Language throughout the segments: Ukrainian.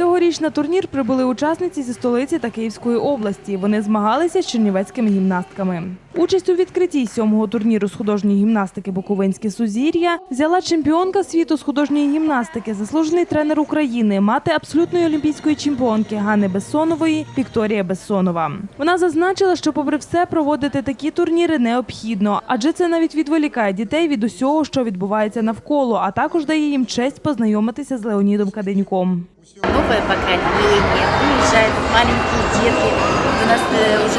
Цьогоріч на турнір прибули учасниці зі столиці та Київської області. Вони змагалися з чернівецькими гімнастками. Участь у відкритті сьомого турніру з художньої гімнастики Буковинське сузір'я взяла чемпіонка світу з художньої гімнастики, заслужений тренер України, мати абсолютної олімпійської чемпіонки Ганни Бессонової Вікторія Бессонова. Вона зазначила, що, попри все, проводити такі турніри необхідно, адже це навіть відволікає дітей від усього, що відбувається навколо, а також дає їм честь познайомитися з Леонідом Каденюком. Новое поколение, приезжают маленькие детки. Вот у нас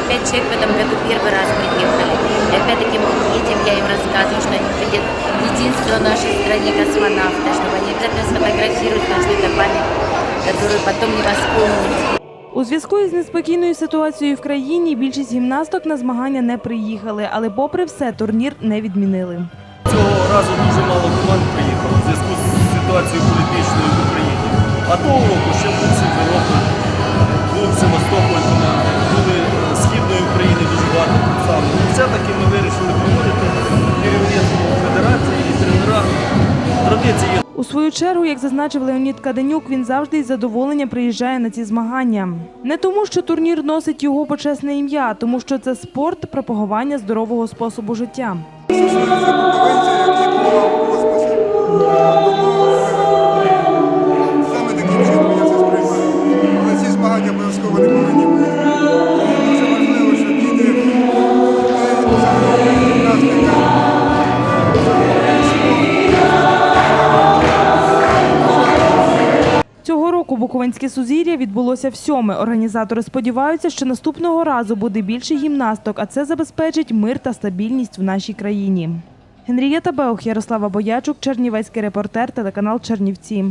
пять человек в этом году первый раз приехали. И опять-таки мы едем, я им рассказываю, что они видят единственного в нашей стране космонавта, чтобы они обязательно сфотографируют, потому что это память, которую потом не восполнить. У зв'язку із неспокійною ситуацією в країні більшість гімнасток на змагання не приїхали, але попри все турнір не відмінили. Цього разу дуже мало команд приїхало в зв'язку з ситуацією політичною в Україні. А того року ще був Сімферополь, був Севастополь У свою чергу, як зазначив Леонід Каденюк, він завжди із задоволенням приїжджає на ці змагання. Не тому, що турнір носить його почесне ім'я, а тому що це спорт пропагування здорового способу життя. Року Буковинське сузір'я відбулося всьоме. Організатори сподіваються, що наступного разу буде більше гімнасток, а це забезпечить мир та стабільність в нашій країні. Генрієта Беух, Ярослава Боячук, Чернівецький репортер, телеканал Чернівці.